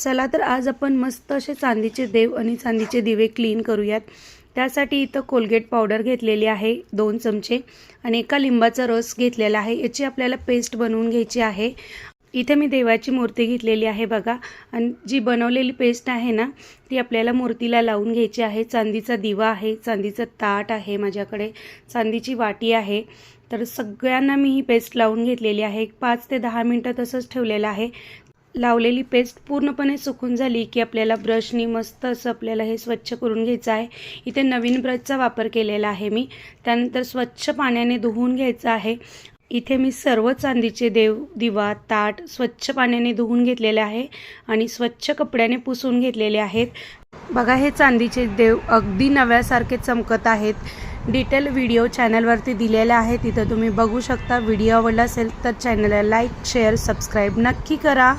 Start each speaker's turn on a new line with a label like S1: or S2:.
S1: चला तर आज आपण मस्त असे चांदीचे देव आणि चांदीचे दिवे क्लीन करूयात. त्यासाठी इथं कोलगेट पावडर घेतलेली आहे दोन चमचे आणि एका लिंबाचा रस घेतलेला आहे. याची आपल्याला पेस्ट बनवून घ्यायची आहे. इथे मी देवाची मूर्ती घेतलेली आहे बघा. आणि जी बनवलेली पेस्ट आहे ना ती आपल्याला मूर्तीला लावून घ्यायची आहे. चांदीचा दिवा आहे चांदीचं ताट आहे माझ्याकडे चांदीची वाटी आहे. तर सगळ्यांना मी ही पेस्ट लावून घेतलेली आहे. पाच ते दहा मिनटं तसंच ठेवलेलं आहे. लावलेली पेस्ट पूर्णपणे सुकून झाली की आपल्याला ब्रशनी मस्त असं आपल्याला हे स्वच्छ करून घ्यायचं आहे. इथे नवीन ब्रशचा वापर केलेला आहे मी. त्यानंतर स्वच्छ पाण्याने धुवून घ्यायचं आहे. इथे मी सर्व चांदीचे देव दिवा ताट स्वच्छ पाण्याने धुवून घेतलेले आहे आणि स्वच्छ कपड्याने पुसून घेतलेले आहेत. बघा हे चांदीचे देव अगदी नव्यासारखे चमकत आहेत. डिटेल व्हिडिओ चॅनलवरती दिलेले आहेत तिथं तुम्ही बघू शकता. व्हिडिओ आवडला असेल तर चॅनलला लाईक शेअर सबस्क्राईब नक्की करा.